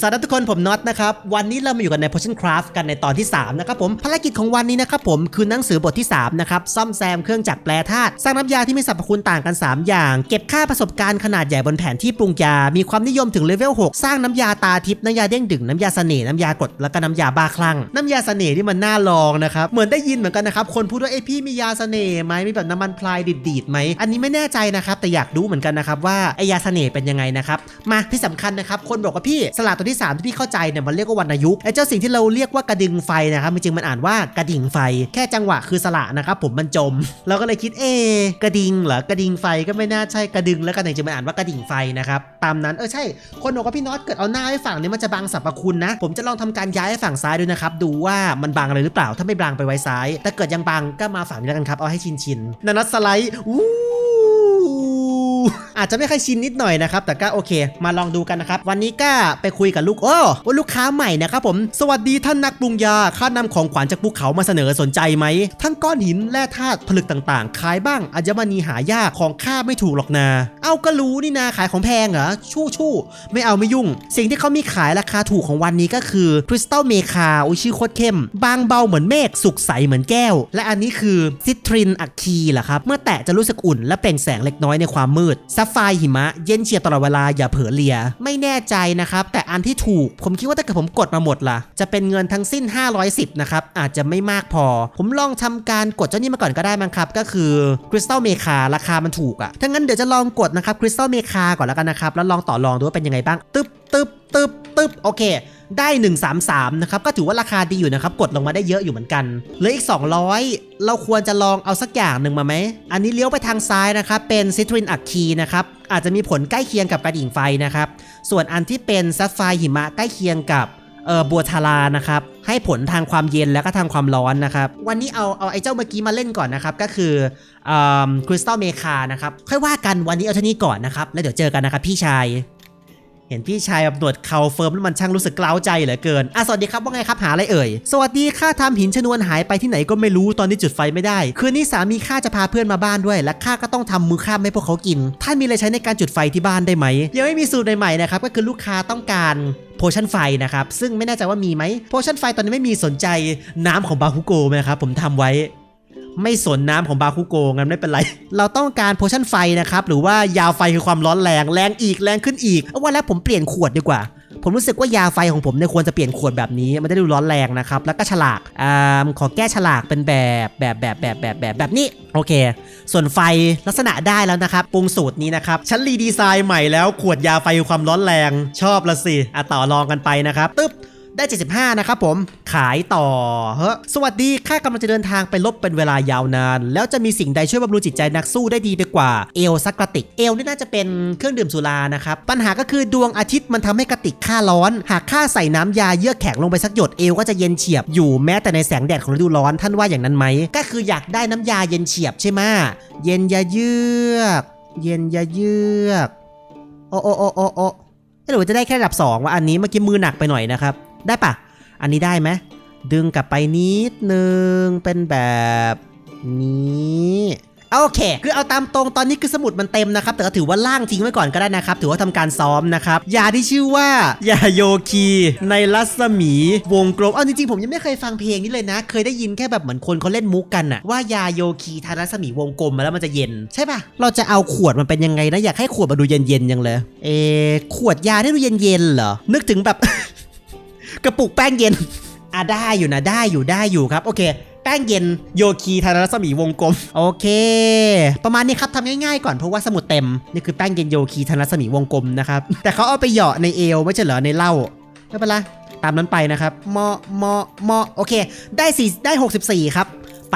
สวัสดีทุกคนผมน็อตนะครับ วันนี้เรามาอยู่กันใน Potion Craft กันในตอนที่ 3 นะครับผมภารกิจของวันนี้นะครับผมคือหนังสือบทที่ 3 นะครับ ซ่อมแซมเครื่องจักรแปรธาตุสร้างน้ำยาที่มีสรรพคุณต่างกัน 3 อย่าง เก็บค่าประสบการณ์ขนาดใหญ่บนแผนที่ปรุงยา มีความนิยมถึงเลเวล 6 สร้างน้ำยาตาทิพย์น้ำยาเด้งดึงน้ำยาเสน่ห์น้ำยากดแล้วก็น้ำยาบ้าคลั่งน้ำยาเสน่ห์ที่มันน่าลองนะครับเหมือนได้ยินเหมือนกันนะครับคนพูดว่าเอ้พี่มียาเสน่ห์ไหมมีแบบน้ำมันพลายดีดๆไหมอันนี้ไม่แน่ใจนะครับแต่อยากรู้เหมือนกันนะครับว่าไอยาเสน่ห์เป็นยังไงนะครับมาที่สำคัญนะครับคนบอกว่าพี่สลากตัวที่สามที่พี่เข้าใจเนี่ยมันเรียกว่าวรรณยุกต์ไอ้เจ้าสิ่งที่เราเรียกว่ากระดึงไฟนะครับจริงๆมันอ่านว่ากระดิ่งไฟ แค่จังหวะคือสละนะครับผมมันจม เราก็เลยคิดเอกระดิ่งเหรอกระดิ่งไฟก็ไม่น่าใช่กระดึงแล้วกันจริงมันอ่านว่ากระดิ่งไฟนะครับตามนั้นเออใช่ คนบอกว่าพี่น็อตเกิดเอาหน้าให้ฝั่งนี้มันจะบังสรรพคุณนะ ผมจะลองทำการย้ายให้ฝั่งซ้ายด้วยนะครับดูว่ามันบังอะไรหรือเปล่าถ้าไม่บังไปไว้ซ้าย แต่เกิดยังบังก็มาฝั่งนี้แล้วกันครับเอาให้ชินชินนานัทสไลด์อู้ อาจจะไม่ค่อยชินนิดหน่อยนะครับ แต่ก็โอเค มาลองดูกันนะครับ วันนี้ก็ไปคุยกับลูกโอ้ว่าลูกค้าใหม่นะครับผม สวัสดีท่านนักปรุงยา ข้านำของขวัญจากภูเขามาเสนอสนใจไหม ทั้งก้อนหิน แร่ธาตุ ผลึกต่างๆ ขายบ้าง อัญมณีหายากของค่าไม่ถูกหรอกนา เอาก็รู้นี่นา ขายของแพงเหรอ ชู่ชู่ไม่เอาไม่ยุ่ง สิ่งที่เขามีขายราคาถูกของวันนี้ก็คือคริสตัลเมคาอุยชื่อโคตรเข้ม บางเบาเหมือนเมฆ สุกใสเหมือนแก้ว และอันนี้คือซิตรินอะคีเหรอครับ เมื่อแตะจะรู้สึกอุ่นและเปล่งแสงเล็กน้อยในความมืดซัฟไฟหิมะเย็นเฉียบตลอดเวลาอย่าเผลอเลีย ไม่แน่ใจนะครับ แต่อันที่ถูก ผมคิดว่าถ้าเกิดผมกดมาหมดล่ะ จะเป็นเงินทั้งสิ้น 510 นะครับ อาจจะไม่มากพอ ผมลองทำการกดเจ้านี้มาก่อนก็ได้มั้งครับ ก็คือคริสตัลเมคาราคามันถูกอะถ้างั้นเดี๋ยวจะลองกดนะครับคริสตัลเมคาก่อนแล้วกันนะครับ แล้วลองต่อรองดูว่าเป็นยังไงบ้างตึ๊บตึ๊บตึ๊บตึ๊บโอเค ได้ 133 นะครับ ก็ถือว่าราคาดีอยู่นะครับ กดลงมาได้เยอะอยู่เหมือนกันเหลืออีก 200 เราควรจะลองเอาสักอย่างหนึ่งมาไหม อันนี้เลี้ยวไปทางซ้ายนะครับ เป็นซิตรินอัคคีนะครับ อาจจะมีผลใกล้เคียงกับกระดิ่งไฟนะครับ ส่วนอันที่เป็นซัฟไฟหิมะใกล้เคียงกับเออบัวทารานะครับให้ผลทางความเย็นแล้วก็ทางความร้อนนะครับวันนี้เอาเอาไอ้เจ้าเมื่อกี้มาเล่นก่อนนะครับก็คือคริสตัลเมคานะครับค่อยว่ากันวันนี้เอาเท่านี้ก่อนนะครับแล้วเดี๋ยวเจอกันนะครับพี่ชาย เห็นพี่ชายแบบหนวดเขาเฟิร์มแล้วมันช่างรู้สึกกล้าวใจเหลือเกิน อะสวัสดีครับว่าไงครับหาอะไรเอ่ย สวัสดีข้าทำหินชนวนหายไปที่ไหนก็ไม่รู้ตอนนี้จุดไฟไม่ได้ คืนนี้สามีข้าจะพาเพื่อนมาบ้านด้วย และข้าก็ต้องทำมือข้ามให้พวกเขากิน ท่านมีอะไรใช้ในการจุดไฟที่บ้านได้ไหมยังไม่มีสูตรใหม่ๆนะครับก็คือลูกค้าต้องการโพชั่นไฟนะครับซึ่งไม่แน่ใจว่ามีไหมโพชั่นไฟตอนนี้ไม่มีสนใจน้ำของบาคุโกไหมครับผมทำไว้ ไม่สนน้ำของบาคุโกงั้นไม่เป็นไร เราต้องการโพชั่นไฟนะครับ หรือว่ายาวไฟคือความร้อนแรง แรงอีกแรงขึ้นอีกเอาว่าแล้วผมเปลี่ยนขวดดีกว่า ผมรู้สึกว่ายาไฟของผมเนี่ยควรจะเปลี่ยนขวดแบบนี้ มันจะดูร้อนแรงนะครับ แล้วก็ฉลากอ่าขอแก้ฉลากเป็นแบบแบบแบบแบบแบบแบบแบบนี้โอเค ส่วนไฟลักษณะได้แล้วนะครับปรุงสูตรนี้นะครับฉันรีดีไซน์ใหม่แล้วขวดยาไฟคือความร้อนแรง ชอบละสิอะต่อรองกันไปนะครับตึ๊บ ได้ 75 นะครับผม ขายต่อเฮ้สวัสดีข้ากำลังจะเดินทางไปลบเป็นเวลายาวนาน แล้วจะมีสิ่งใดช่วยบำรุงจิตใจนักสู้ได้ดีไปกว่าเอลสักกระติก เอลนี่น่าจะเป็นเครื่องดื่มสุรานะครับ ปัญหาก็คือดวงอาทิตย์มันทำให้กระติกค่าร้อน หากข้าใส่น้ำยาเยือกแข็งลงไปสักหยดเอลก็จะเย็นเฉียบอยู่แม้แต่ในแสงแดดของฤดูร้อนท่านว่าอย่างนั้นไหมก็คืออยากได้น้ำยาเย็นเฉียบใช่ไหมเย็นยาเยือกเย็นยาเยือกโอ้โอ้โอ้โอ้โอ้เอ๊ะหรือว่าจะได้แค่ระดับ2ว่าอันนี้เมื่อกี้มือหนักไปหน่อยนะครับ ได้ปะอันนี้ได้ไหมดึงกลับไปนิดนึงเป็นแบบนี้โอเค คือเอาตามตรงตอนนี้คือสมุดมันเต็มนะครับ แต่ก็ถือว่าล่างทิ้งไว้ก่อนก็ได้นะครับ ถือว่าทำการซ้อมนะครับ ยาที่ชื่อว่ายาโยคีในรัศมีวงกลม เอาจริงๆ ผมยังไม่เคยฟังเพลงนี้เลยนะ เคยได้ยินแค่แบบเหมือนคนเขาเล่นมุกกันอะว่ายาโยคีทารัศมีวงกลมมาแล้วมันจะเย็น ใช่ปะเราจะเอาขวดมันเป็นยังไงนะ อยากให้ขวดมาดูเย็นๆยังเลย เอขวดยาที่ดูเย็นๆเหรอ นึกถึงแบบ กระปุกแป้งเย็น อะได้อยู่นะได้อยู่ได้อยู่ครับ โอเค แป้งเย็นโยคีธนรัศมีวงกลม โอเค ประมาณนี้ครับทำง่ายๆก่อนเพราะว่าสมุดเต็มนี่คือแป้งเย็นโยคีธนรัศมีวงกลมนะครับ แต่เขาเอาไปเหยาะในเอวไม่ใช่เหรอในเหล้าไม่เป็นไรตามนั้นไปนะครับมอมอมอโอเค ได้สี่ได้ 64 ครับ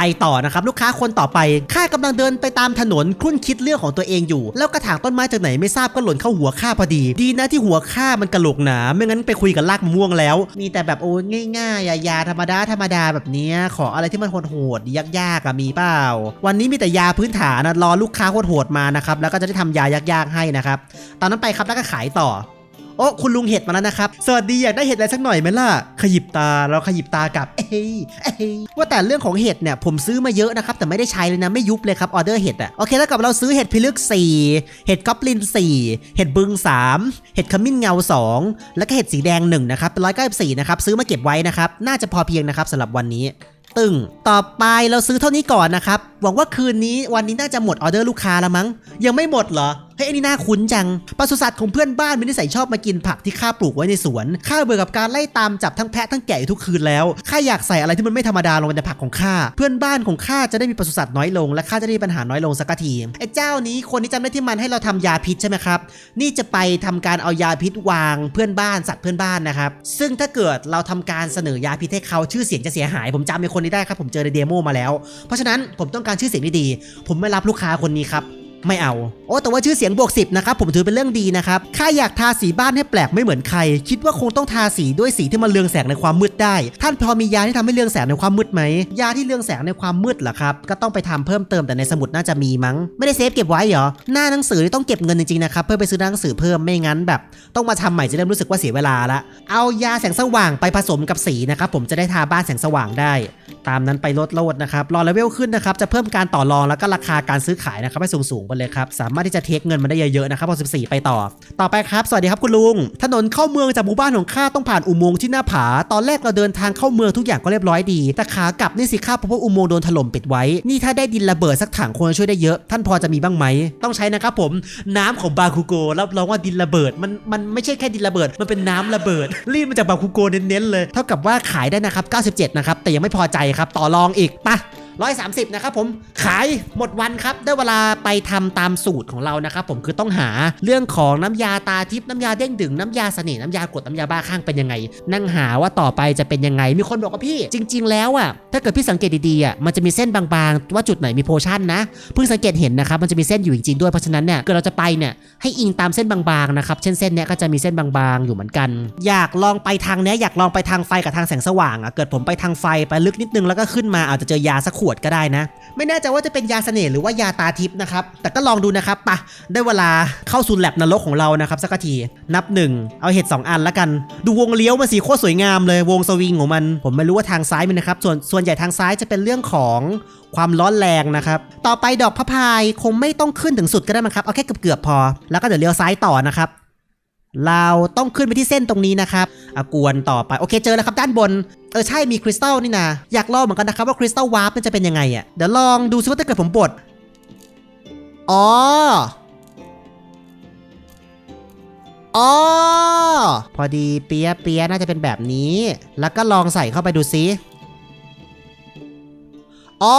ไปต่อนะครับลูกค้าคนต่อไปข้ากำลังเดินไปตามถนนครุ่นคิดเรื่องของตัวเองอยู่ แล้วกระถางต้นไม้จากไหนไม่ทราบก็หล่นเข้าหัวข้าพอดี ดีนะที่หัวข้ามันกระโหลกหนา ไม่งั้นไปคุยกับลากมะม่วงแล้ว มีแต่แบบโอ้ง่ายๆยาธรรมดาธรรมดาแบบนี้ขออะไรที่มันโหดๆยากๆอะมีเปล่า วันนี้มีแต่ยาพื้นฐานนะรอลูกค้าโหดๆมานะครับแล้วก็จะได้ทำยายากๆให้นะครับตอนนั้นไปครับแล้วก็ขายต่อ โอ้คุณลุงเห็ดมาแล้วนะครับ สวัสดีอยากได้เห็ดอะไรสักหน่อยไหมล่ะ ขยิบตาเราขยิบตากลับ เอ้ยเอ้ยว่าแต่เรื่องของเห็ดเนี่ยผมซื้อมาเยอะนะครับแต่ไม่ได้ใช้เลยนะไม่ยุบเลยครับออเดอร์เห็ดอะโอเคแล้วกับเราซื้อเห็ดพิลึก 4 เห็ดก๊อบลิน 4 เห็ดบึง 3 เห็ดขมิ้นเงา 2 แล้วก็เห็ดสีแดง1นะครับเป็นร้อยเก้าสิบสี่นะครับซื้อมาเก็บไว้นะครับน่าจะพอเพียงนะครับสำหรับวันนี้ตึงต่อไปเราซื้อเท่านี้ก่อนนะครับ หวังว่าคืนนี้วันนี้น่าจะหมดออเดอร์ลูกค้าแล้วมั้ง ยังไม่หมดเหรอ ฮ้ยอันนี้น่าคุ้นจังปศุสัตว์ของเพื่อนบ้านมีนิสัยชอบมากินผักที่ข้าปลูกไว้ในสวนข้าเบื่อกับการไล่ตามจับทั้งแพะทั้งแกะทุกคืนแล้วข้าอยากใส่อะไรที่มันไม่ธรรมดาลงในผักของข้าเพื่อนบ้านของข้าจะได้มีปศุสัตว์น้อยลงและข้าจะได้มีปัญหาน้อยลงสักทีไอ้เจ้านี้คนที่จำได้ที่มันให้เราทำยาพิษใช่ไหมครับนี่จะไปทำการเอายาพิษวางเพื่อนบ้านสัตว์เพื่อนบ้านนะครับซึ่งถ้าเกิดเราทำการเสนอยาพิษให้เขาชื่อเสียงจะเสียหาย ผมจำเป็นคนนี้ได้ครับผมเจอในเดโมมาแล้ว เพราะฉะนั้นผมต้องการชื่อเสียงที่ดี ผมไม่รับลูกค้าคนนี้ครับ ไม่เอา โอ้ แต่ว่าชื่อเสียงบวกสิบนะครับ ผมถือเป็นเรื่องดีนะครับ ข้าอยากทาสีบ้านให้แปลกไม่เหมือนใคร คิดว่าคงต้องทาสีด้วยสีที่มันเรืองแสงในความมืดได้ ท่านพอมียาที่ทำให้เรืองแสงในความมืดไหม ยาที่เรืองแสงในความมืดเหรอครับ ก็ต้องไปทำเพิ่มเติมแต่ในสมุดน่าจะมีมั้ง ไม่ได้เซฟเก็บไว้เหรอ หน้าหนังสือต้องเก็บเงินจริงๆนะครับ เพื่อไปซื้อหนังสือเพิ่ม ไม่งั้นแบบ ต้องมาทำใหม่จะเริ่มรู้สึกว่าเสียเวลาละ เอายาแสงสว่างไปผสมกับสีนะครับ ผมจะได้ทาบ้านแสงสว่างได้ ตามนั้นไปลดโลดนะครับ รอเลเวลขึ้นนะครับ จะเพิ่มการต่อรองแล้วก็ราคาการซื้อขายนะครับให้สูงๆไปเลยครับ สามารถที่จะเทคเงินมาได้เยอะๆนะครับพอ14 ไปต่อ ต่อไปครับ สวัสดีครับคุณลุง ถนนเข้าเมืองจากหมู่บ้านของข้าต้องผ่านอุโมงค์ที่หน้าผา ตอนแรกเราเดินทางเข้าเมืองทุกอย่างก็เรียบร้อยดี แต่ขากลับนี่สิข้าพบว่าอุโมงค์โดนถล่มปิดไว้ นี่ถ้าได้ดินระเบิดสักถังคงจะช่วยได้เยอะ ท่านพอจะมีบ้างไหม ต้องใช้นะครับผม น้ำของบาคูโกรับรองว่าดินระเบิด มันมันไม่ใช่แค่ดินระเบิด มันเป็นน้ำระเบิด รีบมาจากบาคูโกเน้นๆเลย เท่ากับว่าขายได้นะครับ 97 นะครับ แต่ยังไม่พอใจครับ ต่อรองอีกไปะ 130 นะครับผมขายหมดวันครับ ได้เวลาไปทำตามสูตรของเรานะครับผมคือต้องหาเรื่องของน้ำยาตาทิพย์น้ำยาเด้งดึงน้ำยาเสน่ห์น้ำยากดน้ำยาบ้าข้างเป็นยังไง นั่งหาว่าต่อไปจะเป็นยังไง มีคนบอกว่าพี่ จริง ๆ แล้วอะถ้าเกิดพี่สังเกตดีๆอะมันจะมีเส้นบางๆ ว่าจุดไหนมีโพชั่นนะเพิ่งสังเกตเห็นนะครับมันจะมีเส้นอยู่จริงๆด้วยเพราะฉะนั้นเนี่ยเกิดเราจะไปเนี่ยให้อิงตามเส้นบางๆนะครับเช่นเส้นเนี้ยก็จะมีเส้นบางๆอยู่เหมือนกัน อยากลองไปทางเนี้ยอยากลองไปทางไฟกับทางแสงสว่างอะเกิดผมไปทางไฟไปลึกนิดนึงแล้วก็ขึ้นมาอาจจะเจอยาสักขวดก็ได้นะ ไม่แน่ใจว่าจะเป็นยาเสน่ห์หรือว่ายาตาทิพย์นะครับ แต่ก็ลองดูนะครับปะได้เวลาเข้าสู่แลบนรกของเรานะครับสักที นับหนึ่งเอาเห็ด2 อันละกัน ดูวงเลี้ยวมันสีโคตรสวยงามเลยวงสวิงของมัน ผมไม่รู้ว่าทางซ้ายมันนะครับ ส่วนส่วนใหญ่ทางซ้ายจะเป็นเรื่องของความร้อนแรงนะครับ ต่อไปดอกพะพายคงไม่ต้องขึ้นถึงสุดก็ได้มั้งครับ เอาแค่เกือบๆพอ แล้วก็เดี๋ยวเลี้ยวซ้ายต่อนะครับ เราต้องขึ้นไปที่เส้นตรงนี้นะครับอากวนต่อไปโอเคเจอแล้วครับด้านบน เออใช่มีคริสตัลนี่นะอยากลองเหมือนกันนะครับว่าคริสตัลวาร์ปมันจะเป็นยังไงอะเดี๋ยวลองดูซิว่าถ้าเกิดผมบดอ๋ออ๋อพอดีเปียะเปียะน่าจะเป็นแบบนี้ แล้วก็ลองใส่เข้าไปดูซิ อ๋อ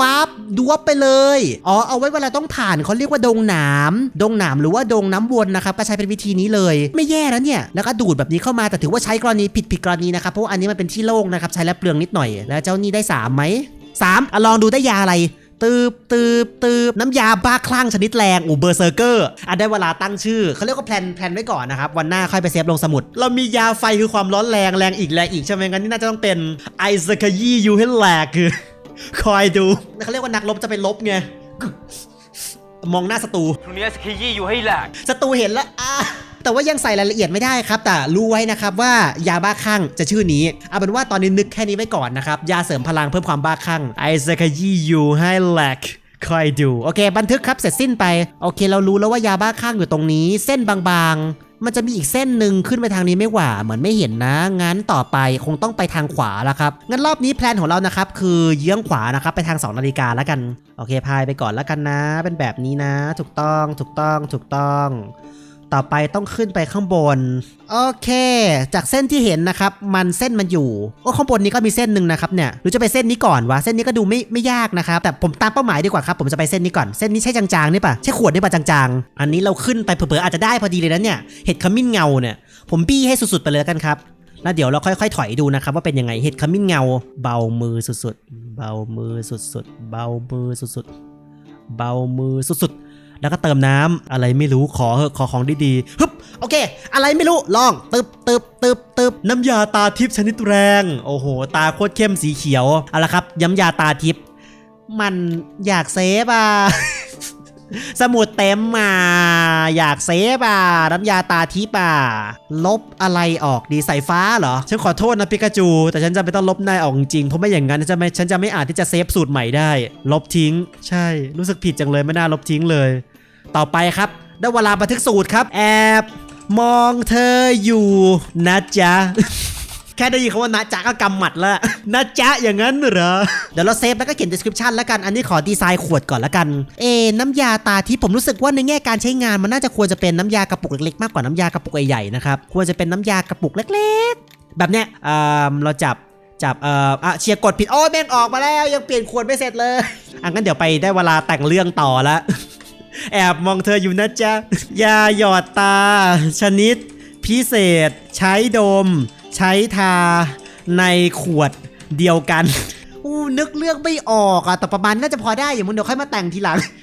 วาร์ปดูวับไปเลย อ๋อ เอาไว้เวลาต้องผ่านเขาเรียกว่าดงหนามดงหนามหรือว่าดงน้ำวนนะครับก็ใช้เป็นวิธีนี้เลย ไม่แย่แล้วเนี่ย แล้วก็ดูดแบบนี้เข้ามาแต่ถือว่าใช้กรณีผิดผิดกรณีนะครับเพราะว่าอันนี้มันเป็นที่โล่งนะครับใช้แล้วเปลืองนิดหน่อย แล้วเจ้านี่ได้สามไหมสามอลองดูได้ยาอะไรตืบตืบตืบน้ำยาบ้าคลั่งชนิดแรงอูเบอร์เซอร์เกอร์อะได้เวลาตั้งชื่อเขาเรียกว่าแพลนแพลนไว้ก่อนนะครับวันหน้าค่อยไปเซฟลงสมุด เรามียาไฟคือความร้อนแรงแรงอีกแรงอีกใช่ไหมงั้นนี่น่าจะต้องเป็นไอซคยียูให้แหลกคือ คอยดูเขาเรียกว่านักรบจะไปลบไงมองหน้าศัตรูตรงนี้สกียี่อยู่ให้แหลกศัตรูเห็นแล้วอะแต่ว่ายังใส่รายละเอียดไม่ได้ครับ แต่รู้ไว้นะครับว่ายาบ้าคลั่งจะชื่อนี้เอาเป็นว่าตอนนี้นึกแค่นี้ไว้ก่อนนะครับ ยาเสริมพลังเพิ่มความบ้าคลั่งไอซคยียูให้แหลกคอยดู โอเค บันทึกครับเสร็จสิ้นไป โอเค เรารู้แล้วว่ายาบ้าคลั่งอยู่ตรงนี้ เส้นบางๆ มันจะมีอีกเส้นหนึ่งขึ้นไปทางนี้ไม่หว่าเหมือนไม่เห็นนะ งั้นต่อไปคงต้องไปทางขวาแล้วครับ งั้นรอบนี้แพลนของเรานะครับ คือเยื้องขวานะครับ ไปทาง 2 นาฬิกาแล้วกัน โอเคพายไปก่อนแล้วกันนะ เป็นแบบนี้นะ ถูกต้องถูกต้องถูกต้อง ต่อไปต้องขึ้นไปข้างบน โอเค จากเส้นที่เห็นนะครับ มันเส้นมันอยู่โอ้ข้างบนนี้ก็มีเส้นหนึ่งนะครับเนี่ยหรือจะไปเส้นนี้ก่อนวะเส้นนี้ก็ดูไม่ไม่ยากนะครับแต่ผมตามเป้าหมายดีกว่าครับผมจะไปเส้นนี้ก่อนเส้นนี้ใช่จางๆนี่ปะใช่ขวดนี่ปะจางๆ อันนี้เราขึ้นไปเผลอๆอาจจะได้พอดีเลยนะเนี่ยเห็ดขมิ้นเงาเนี่ยผมบี้ให้สุดๆไปเลยแล้วกันครับแล้วเดี๋ยวเราค่อยๆ ถอยดูนะครับ ว่าเป็นยังไงเห็ดขมิ้นเงา เบามือสุดๆ เบามือสุดๆ เบามือสุดๆ เบามือสุดๆ แล้วก็เติมน้ำอะไรไม่รู้ขอเหอะขอของดีๆฮึบโอเค อะไรไม่รู้ลองตึบตึบตึบตึบน้ำยาตาทิพย์ชนิดแรง โอ้โห ตาโคตรเข้มสีเขียวเอาละครับย้ำยาตาทิพย์มันอยากเซฟอะสมุดเต็มมาอยากเซฟอะน้ำยาตาทิพอะลบอะไรออกดีสายฟ้าเหรอ ฉันขอโทษนะปิกาจู แต่ฉันจะไม่ต้องลบนายออกจริงเพราะไม่อย่างนั้นฉันจะไม่ฉันจะไม่อาจที่จะเซฟสูตรใหม่ได้ ลบทิ้ง ใช่ รู้สึกผิดจังเลยไม่น่าลบทิ้งเลย ต่อไปครับได้เวลาบันทึกสูตรครับ แอบมองเธออยู่นะจ๊ะแค่ได้ยินคำว่านะจ๊ะก็กำหมัดแล้วนะจ๊ะอย่างนั้นเหรอ เดี๋ยวเราเซฟแล้วก็เขียน description แล้วกัน อันนี้ขอดีไซน์ขวดก่อนแล้วกัน เอ น้ำยาตาที่ผมรู้สึกว่าในแง่การใช้งานมันน่าจะควรจะเป็นน้ำยากระปุกเล็กๆ มากกว่าน้ำยากระปุกใหญ่ๆนะครับ ควรจะเป็นน้ำยากระปุกเล็กๆ แบบเนี้ยเอ่อเราจับจับเอ่ออะเชียร์กดผิดโอ้ยแม่งออกมาแล้วยังเปลี่ยนขวดไม่เสร็จเลยอะงั้นเดี๋ยวไปได้เวลาแต่งเรื่องต่อละ แอบมองเธออยู่นะจ๊ะ ยาหยอดตา ชนิด พิเศษ ใช้ดม ใช้ทา ในขวดเดียวกัน อู้นึกเรื่องไม่ออกอะแต่ประมาณน่าจะพอได้อย่างมึงเดี๋ยวค่อยมาแต่งทีหลัง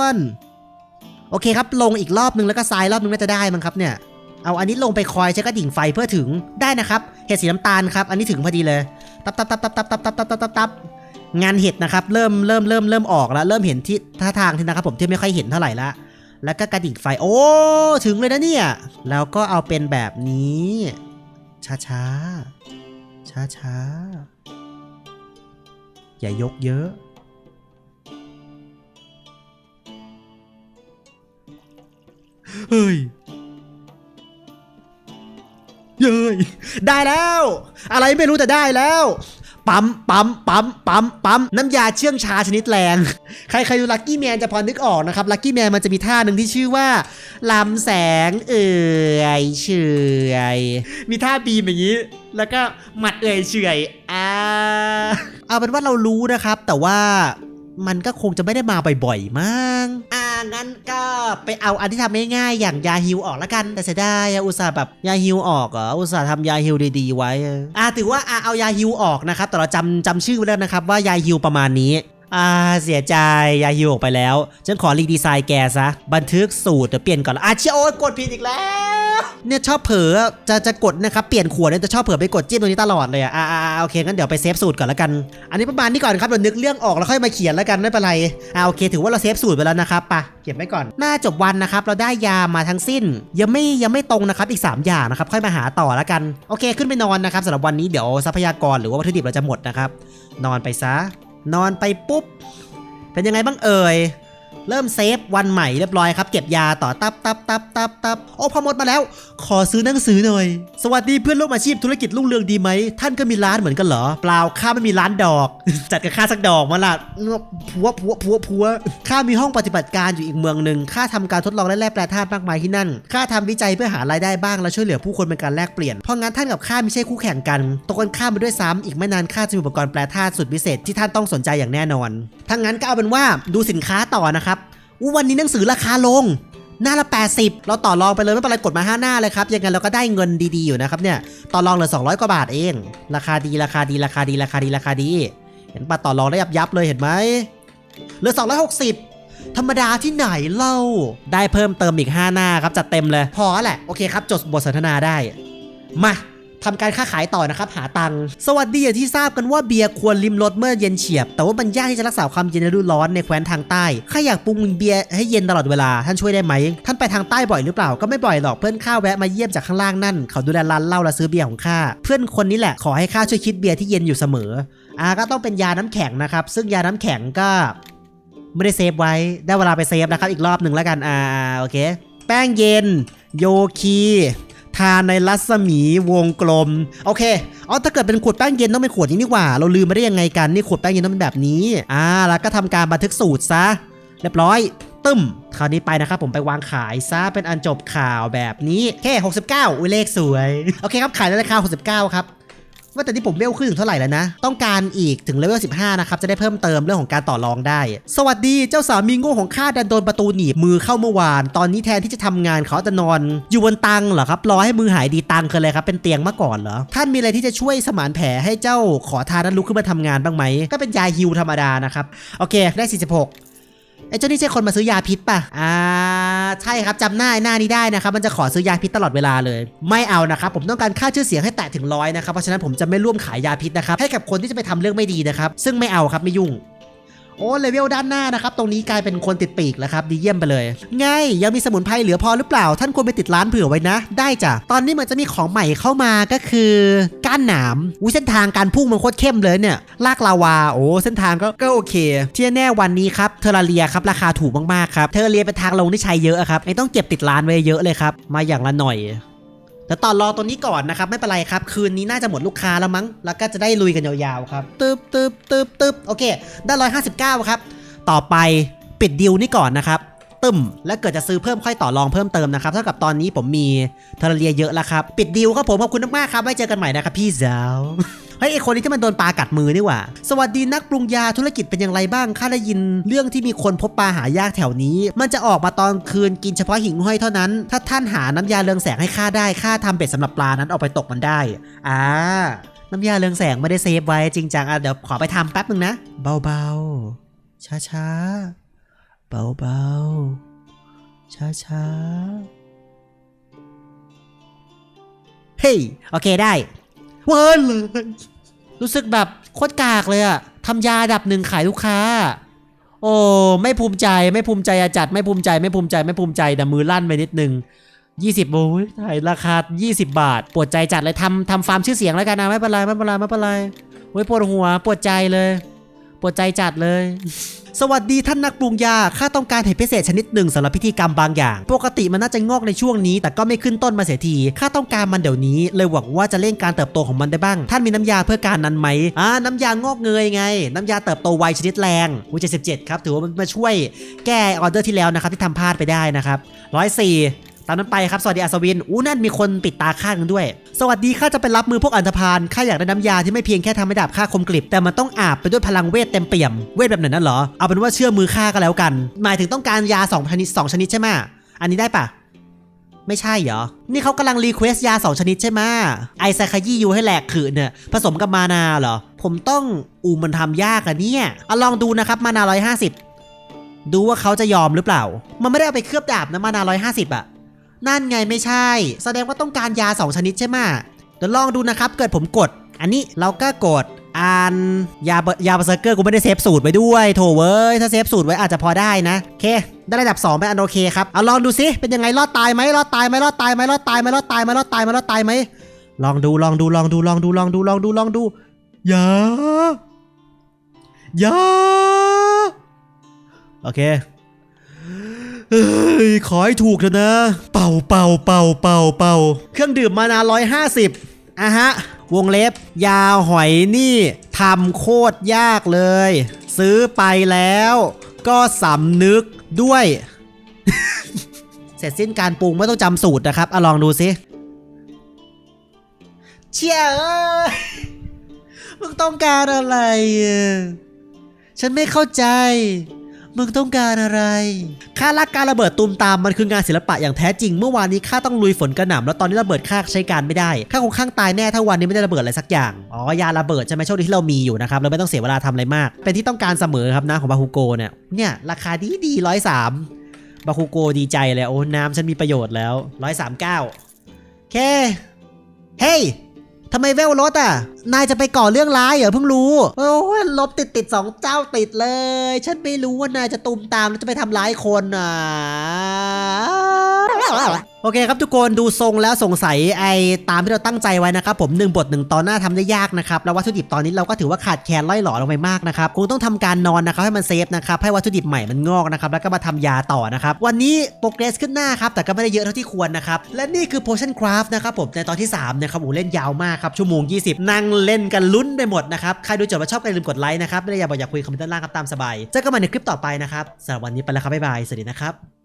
วนโอเคครับลงอีกรอบนึงแล้วก็ซ้ายรอบนึงน่าจะได้มั้งครับเนี่ยเอาอันนี้ลงไปคอยใช้กระดิ่งไฟเพื่อถึงได้นะครับเห็ดสีน้ำตาลครับ อันนี้ถึงพอดีเลยตับตับตับตับตับตับตับตับตับตับตับงานเห็ดนะครับเริ่มเริ่มเริ่มเริ่มออกแล้วเริ่มเห็นที่ท่าทางที่นะครับผมที่ไม่ค่อยเห็นเท่าไหร่ละแล้วก็กระดิ่งไฟโอ้ถึงเลยนะเนี่ยแล้วก็เอาเป็นแบบนี้ ช้าช้าช้าช้าอย่ายกเยอะ เฮ้ยเย้ยได้แล้ว อะไรไม่รู้แต่ได้แล้ว ปั๊มปั๊มปั๊มปั๊มปั๊มน้ำยาเชื่องชาชนิดแรง ใครใครดูลักกี้แมนจะพอนึกออกนะครับลักกี้แมนมันจะมีท่าหนึ่งที่ชื่อว่าลำแสงเอื่อยเฉยมีท่าบีมอย่างนี้ แล้วก็หมัดเอื่อยเฉยอ่าเอาเป็นว่าเรารู้นะครับ แต่ว่ามันก็คงจะไม่ได้มาบ่อยๆมั้งอ่า งั้นก็ไปเอาอันที่ทำง่ายๆอย่างยาฮิวออกละกัน แต่เสียดายอะอุตส่าห์แบบยาฮิวออกเหรออุตส่าห์ทำยาฮิวดีๆไว้อะอ่าถือว่าอ่าเอายาฮิวออกนะครับแต่เราจำจำชื่อไว้แล้วนะครับว่ายาฮิวประมาณนี้ อ่าเสียใจยาฮิวออกไปแล้วฉันขอรีดีไซน์แกซะ บันทึกสูตรเดี๋ยวเปลี่ยนก่อนอะเชียโอกดผิดอีกแล้ว เนี่ยชอบเผลอจะจะกดนะครับเปลี่ยนขวดเนี่ยจะชอบเผลอไปกดจิ้มตรงนี้ตลอดเลยอ่าอ่าโอเคงั้นเดี๋ยวไปเซฟสูตรก่อนละกัน อันนี้ประมาณนี้ก่อนครับเดี๋ยวนึกเรื่องออกแล้วค่อยมาเขียนแล้วกันไม่เป็นไรอ่าโอเค ถือว่าเราเซฟสูตรไปแล้วนะครับปะเก็บไว้ก่อนหน้าจบวันนะครับเราได้ยามาทั้งสิ้น ยังไม่ยังไม่ตรงนะครับอีก 3 อย่างนะครับค่อยมาหาต่อละกันโอเคขึ้นไปนอนนะครับสำหรับวันนี้เดี๋ยวทรัพยากรหรือว่าวัตถุดิบเราจะหมดนะครับนอนไปซะ นอนไปปุ๊บ เป็นยังไงบ้างเอ่ย เริ่มเซฟวันใหม่เรียบร้อยครับ เก็บยาต่อตับตับตับตับตับโอ้พอหมดมาแล้ว ขอซื้อหนังสือหน่อย สวัสดีเพื่อนร่วมอาชีพธุรกิจรุ่งเรืองดีไหม ท่านก็มีร้านเหมือนกันเหรอ เปล่าข้าไม่มีร้านดอก จัดกับข้าสักดอกมาละพัวพัวพัวพัวข้ามีห้องปฏิบัติการอยู่อีกเมืองหนึ่งข้าทำการทดลองและแลกแปรธาตุมากมายที่นั่นข้าทำวิจัยเพื่อหารายได้บ้างและช่วยเหลือผู้คนเป็นการแลกเปลี่ยนเพราะงั้นท่านกับข้าไม่ใช่คู่แข่งกันตรงกันข้ามไปด้วยซ้ำอีกไม่นานข้าจะมีอุปกรณ์แปรธาตุสุดพิเศษที่ท่านต้องสนใจอย่างแน่นอนทั้งนั้นก็เอาเป็นว่าดูสินค้าต่อนะครับวันนี้หนังสือราคาลง หน้าละ 80 เราต่อรองไปเลยไม่เป็นไรกดมา 5 หน้าเลยครับ ยังไงเราก็ได้เงินดีๆอยู่นะครับเนี่ยต่อรองเหลือ 200 กว่าบาทเอง ราคาดีราคาดีราคาดีราคาดีราคาดี เห็นปะต่อรองได้ยับยับเลยเห็นไหมเหลือ 260 ธรรมดาที่ไหนเล่า ได้เพิ่มเติมอีก 5 หน้าครับจัดเต็มเลย พอแหละ โอเคครับจดบทสนทนาได้ มา ทำการค้าขายต่อนะครับหาตังค์สวัสดีอย่างที่ทราบกันว่าเบียร์ควรริมรสเมื่อเย็นเฉียบ แต่ว่ามันยากที่จะรักษาความเย็นในฤดูร้อนในแคว้นทางใต้ข้าอยากปรุงเบียร์ให้เย็นตลอดเวลาท่านช่วยได้ไหม ท่านไปทางใต้บ่อยหรือเปล่าก็ไม่บ่อยหรอกเพื่อนข้าแวะมาเยี่ยมจากข้างล่างนั่น เขาดูแลร้านเหล้าและซื้อเบียร์ของข้าเพื่อนคนนี้แหละขอให้ข้าช่วยคิดเบียร์ที่เย็นอยู่เสมออ่าก็ต้องเป็นยาน้ำแข็งนะครับ ซึ่งยาน้ำแข็งก็ไม่ได้เซฟไว้ได้เวลาไปเซฟนะครับอีกรอบหนึ่งแล้วกันอ่าโอเค แป้งเย็น โยคี ทาในรัศมีวงกลม โอเคอ๋อถ้าเกิดเป็นขวดแป้งเย็นต้องเป็นขวดนี้นี่หว่า เราลืมไปได้ยังไงกันนี่ขวดแป้งเย็นต้องเป็นแบบนี้อ่าแล้วก็ทำการบันทึกสูตรซะ เรียบร้อยตึ้มคราวนี้ไปนะครับผมไปวางขายซะเป็นอันจบข่าวแบบนี้แค่69อุ้ยเลขสวย โอเคครับขายในราคา69 ครับ ว่าแต่ที่ผมเวลขึ้นถึงเท่าไหร่แล้วนะ ต้องการอีกถึงเลเวล 15 นะครับ จะได้เพิ่มเติมเรื่องของการต่อรองได้ สวัสดีเจ้าสามีโง่ของข้าดันโดนประตูหนีบมือเข้าเมื่อวาน ตอนนี้แทนที่จะทำงานเขาจะนอน อยู่บนตังเหรอครับ รอให้มือหายดีตังคืออะไรครับ เป็นเตียงมาก่อนเหรอ ท่านมีอะไรที่จะช่วยสมานแผลให้เจ้าขอทานนั้นลุกขึ้นมาทำงานบ้างไหม ก็เป็นยาฮิวธรรมดานะครับ โอเค ได้ 46 ไอ้เจ้านี่ใช่คนมาซื้อยาพิษป่ะ อ่า ใช่ครับจำหน้าหน้านี้ได้นะครับ มันจะขอซื้อยาพิษตลอดเวลาเลย ไม่เอานะครับ ผมต้องการค่าชื่อเสียงให้แตะถึงร้อยนะครับ เพราะฉะนั้นผมจะไม่ร่วมขายยาพิษนะครับ ให้กับคนที่จะไปทำเรื่องไม่ดีนะครับ ซึ่งไม่เอาครับไม่ยุ่ง โอ้เลเวลด้านหน้านะครับ ตรงนี้กลายเป็นคนติดปีกแล้วครับ ดีเยี่ยมไปเลยไงยังมีสมุนไพรเหลือพอหรือเปล่า ท่านควรไปติดร้านเผื่อไว้นะ ได้จ้ะ ตอนนี้เหมือนจะมีของใหม่เข้ามาก็คือก้านหนามอุ้ยเส้นทางการพุ่งมันโคตรเข้มเลยเนี่ย ลากลาวา โอ้ เส้นทางก็ก็โอเค ที่แน่วันนี้ครับ เทอร์เรียครับ ราคาถูกมากๆครับ เทอร์เรียเป็นทางลงที่ใช้เยอะอะครับไอ้ต้องเก็บติดร้านไว้เยอะเลยครับ มาอย่างละหน่อย แต่ตอนรอตัวนี้ก่อนนะครับไม่เป็นไรครับ คืนนี้น่าจะหมดลูกค้าแล้วมั้ง แล้วก็จะได้ลุยกันยาวๆครับตึบตึบตึบตึบโอเค ได้ร้อยห้าสิบเก้าครับ ต่อไปปิดดิวนี่ก่อนนะครับตึมแล้วเกิดจะซื้อเพิ่มค่อยต่อรองเพิ่มเติมนะครับเท่ากับตอนนี้ผมมีเทอร์เรียเยอะแล้วครับ ปิดดิวครับผมขอบคุณมากๆครับไว้เจอกันใหม่นะครับพี่สาว เฮ้ยไอคนนี้ที่มันโดนปลากัดมือนี่หว่า สวัสดีนักปรุงยาธุรกิจเป็นอย่างไรบ้างข้าได้ยินเรื่องที่มีคนพบปลาหายากแถวนี้ มันจะออกมาตอนคืนกินเฉพาะหิ่งห้อยเท่านั้น ถ้าท่านหาน้ำยาเรืองแสงให้ข้าได้ข้าทำเบ็ดสำหรับปลานั้นออกไปตกมันได้ อ่าน้ำยาเรืองแสงไม่ได้เซฟไว้จริงจังอะเดี๋ยวขอไปทำแป๊บนึงนะ เบาๆ ช้าๆ เบาๆ ช้าๆ เฮ้ย โอเคได้ เวิร์นเลย รู้สึกแบบโคตรกากเลยอะทำยาดับหนึ่งขายลูกค้า โอ้ไม่ภูมิใจไม่ภูมิใจอาจัดไม่ภูมิใจไม่ภูมิใจไม่ภูมิใจแต่มือลั่นไปนิดนึง20โอ้ยถ่ายราคา 20 บาท ปวดใจจัดเลยทำทำฟาร์มชื่อเสียงแล้วกันนะไม่เป็นไรไม่เป็นไรไม่เป็นไรโอ้ยปวดหัวปวดใจเลย ปวดใจจัดเลย สวัสดีท่านนักปรุงยา ข้าต้องการเห็ดพิเศษชนิดหนึ่งสำหรับพิธีกรรมบางอย่าง ปกติมันน่าจะงอกในช่วงนี้ แต่ก็ไม่ขึ้นต้นมาเสียที ข้าต้องการมันเดี๋ยวนี้ เลยหวังว่าจะเร่งการเติบโตของมันได้บ้าง ท่านมีน้ำยาเพื่อการนั้นไหมอ่าน้ำยางอกเงยไง น้ำยาเติบโตไวชนิดแรงอุ้ย77ครับ ถือว่ามันมาช่วยแก้ออเดอร์ที่แล้วนะครับที่ทำพลาดไปได้นะครับ104 ตามนั้นไปครับสวัสดีอัศวินอู้นั่นมีคนปิดตาข้างหนึงด้วย สวัสดีข้าจะไปรับมือพวกอันธพาลข้าอยากได้น้ำยาที่ไม่เพียงแค่ทำให้ดาบข้าคมกริบแต่มันต้องอาบไปด้วยพลังเวทเต็มเปี่ยมเวทแบบไหนนั่นเหรอเอาเป็นว่าเชื่อมือข้าก็แล้วกัน หมายถึงต้องการยาสองชนิดสองชนิดใช่ไหมอันนี้ได้ปะไม่ใช่เหรอ นี่เขากำลังรีเควสยา 2 ชนิดใช่ไหมไอไซคายี่ยูให้แหลกขืนเนี่ยผสมกับมานาเหรอ ผมต้องอูมันทำยากอะเนี่ยเอาลองดูนะครับมานา 150 ดูว่าเขาจะยอมหรือเปล่า มันไม่ได้เอาไปเคลือบดาบนะมานา 150อะ นั่นไงไม่ใช่ แสดงว่าต้องการยา 2 ชนิดใช่ไหมเดี๋ยวลองดูนะครับ เกิดผมกด อันนี้เราก็กดอ่านยาเบยาเบอร์เซอร์เกอร์กูไม่ได้เซฟสูตรไว้ด้วยโถเว้ย ถ้าเซฟสูตรไว้อาจจะพอได้นะโอเค ได้ระดับ2เป็นอันโอเคครับ เอาลองดูซิเป็นยังไงรอดตายไหมรอดตายไหมรอดตายไหมรอดตายไหมรอดตายไหมรอดตายไหมรอดตายไหมลองดูลองดูลองดูลองดูลองดูลองดูลองดูยายาโอเค เอ้ยขอให้ถูกเถอะนะ เป่าเป่าเป่าเป่าเป่าเครื่องดื่มมานาร้อยห้าสิบอะฮะ วงเล็บ ยาหอยนี่ทำโคตรยากเลย ซื้อไปแล้ว ก็สำนึกด้วย เสร็จสิ้นการปรุงไม่ต้องจำสูตรนะครับอะลองดูสิเชี่ยมึงต้องการอะไร ฉันไม่เข้าใจ มึงต้องการอะไรค่ารักการระเบิดตูมตามมันคืองานศิลปะอย่างแท้จริง เมื่อวานนี้ข้าต้องลุยฝนกระหน่ำแล้วตอนนี้ระเบิดข้าใช้การไม่ได้ข้าคงข้างตายแน่ถ้าวันนี้ไม่ได้ระเบิดอะไรสักอย่างอ๋อยาระเบิดใช่ไหมโชคดีที่เรามีอยู่นะครับเราไม่ต้องเสียเวลาทำอะไรมาก เป็นที่ต้องการเสมอครับนะของบาฮูโกเนี่ยเนี่ยราคาดีดีร้อยสามบาฮูโกดีใจเลยโอ้น้ำฉันมีประโยชน์แล้วร้อยสามเก้าโอเคเฮ้ ทำไมเวลรถอะ นายจะไปก่อเรื่องร้ายเหรอเพิ่งรู้ โอ้ยลบติดติดสองเจ้าติดเลย ฉันไม่รู้ว่านายจะตุมตามแล้วจะไปทำร้ายคนอะ โอเคครับทุกคนดูทรงแล้วสงสัยไอ้ตามที่เราตั้งใจไว้นะครับผมหนึ่งบทหนึ่งตอนหน้าทำได้ยากนะครับแล้ววัตถุดิบตอนนี้เราก็ถือว่าขาดแคลนล่อยหล่อลงไปมากนะครับคงต้องทำการนอนนะครับให้มันเซฟนะครับให้วัตถุดิบใหม่มันงอกนะครับแล้วก็มาทำยาต่อนะครับวันนี้โปรเกรสขึ้นหน้าครับแต่ก็ไม่ได้เยอะเท่าที่ควรนะครับและนี่คือ Potion Craft นะครับผมในตอนที่3นะครับโอ้เล่นยาวมากครับชั่วโมง 20 นั่งเล่นกันลุ้นไปหมดนะครับใครดูจบแล้วชอบก็อย่าลืมกดไลค์นะครับไม่ได้อยากบอกอยากคุยคอมเมนต์ด้านล่างครับตามสบายเจอกันใหม่ในคลิปต่อไปนะครับสำหรับวันนี้ไปแล้วครับบ๊ายบายสวัสดีนะครับ